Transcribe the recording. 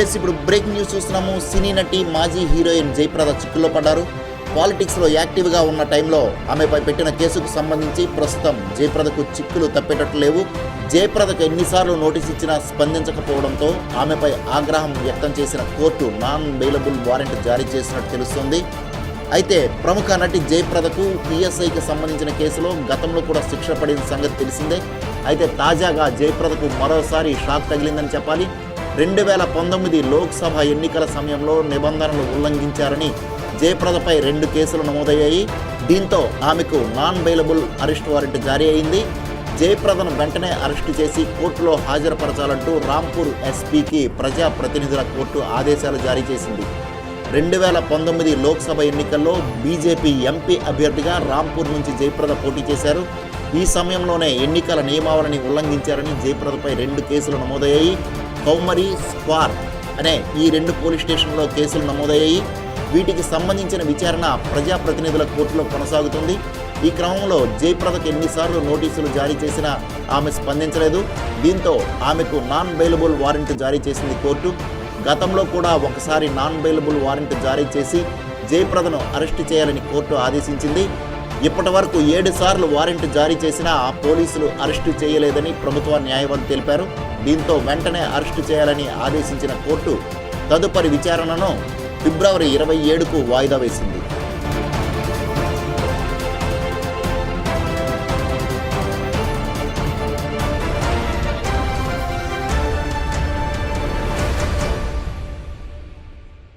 Yes ఇప్పుడు breaking news చూస్తున్నాము. సినీ నటి మాజీ హీరోయిన్ జయప్రద చిక్కుల్లో పడ్డారు. పాలిటిక్స్లో యాక్టివ్గా ఉన్న టైంలో ఆమెపై పెట్టిన కేసుకు సంబంధించి ప్రస్తుతం జయప్రదకు చిక్కులు తప్పేటట్లు లేవు జయప్రదకు ఎన్నిసార్లు నోటీస్ ఇచ్చినా స్పందించకపోవడంతో ఆమెపై ఆగ్రహం వ్యక్తం చేసిన కోర్టు నాన్ బెయిలబుల్ వారెంట్ జారీ చేసినట్టు తెలుస్తోంది. అయితే ప్రముఖ నటి జయప్రదకు పిఎస్ఐకి సంబంధించిన కేసులో గతంలో కూడా శిక్ష పడిన సంగతి తెలిసిందే. అయితే తాజాగా జయప్రదకు మరోసారి షాక్ తగిలిందని చెప్పాలి. రెండు వేల పంతొమ్మిది లోక్సభ ఎన్నికల సమయంలో నిబంధనలు ఉల్లంఘించారని జయప్రదపై రెండు కేసులు నమోదయ్యాయి. దీంతో ఆమెకు నాన్ బెయిలబుల్ అరెస్ట్ వారెంట్ జారీ అయింది. జయప్రదను వెంటనే అరెస్టు చేసి కోర్టులో హాజరుపరచాలంటూ రాంపూర్ ఎస్పీకి ప్రజాప్రతినిధుల కోర్టు ఆదేశాలు జారీ చేసింది. రెండు వేల పంతొమ్మిది లోక్సభ ఎన్నికల్లో బీజేపీ ఎంపీ అభ్యర్థిగా రాంపూర్ నుంచి జయప్రద పోటీ చేశారు. ఈ సమయంలోనే ఎన్నికల నియమావళిని ఉల్లంఘించారని జయప్రదపై రెండు కేసులు నమోదయ్యాయి. కౌమరి స్క్వార్ అనే ఈ రెండు పోలీస్ స్టేషన్లో కేసులు నమోదయ్యాయి. వీటికి సంబంధించిన విచారణ ప్రజాప్రతినిధుల కోర్టులో కొనసాగుతుంది. ఈ క్రమంలో జయప్రదకు ఎన్నిసార్లు నోటీసులు జారీ చేసినా ఆమె స్పందించలేదు. దీంతో ఆమెకు నాన్ బెయిలబుల్ వారెంట్ జారీ చేసింది కోర్టు. గతంలో కూడా ఒకసారి నాన్ బెయిలబుల్ వారెంట్ జారీ చేసి జయప్రదను అరెస్టు చేయాలని కోర్టు ఆదేశించింది. ఇప్పటి వరకు ఏడు సార్లు వారెంట్ జారీ చేసినా ఆ పోలీసులు అరెస్టు చేయలేదని ప్రభుత్వ న్యాయవాది తెలిపారు. దీంతో వెంటనే అరెస్టు చేయాలని ఆదేశించిన కోర్టు తదుపరి విచారణను ఫిబ్రవరి ఇరవై ఏడుకు వాయిదా వేసింది.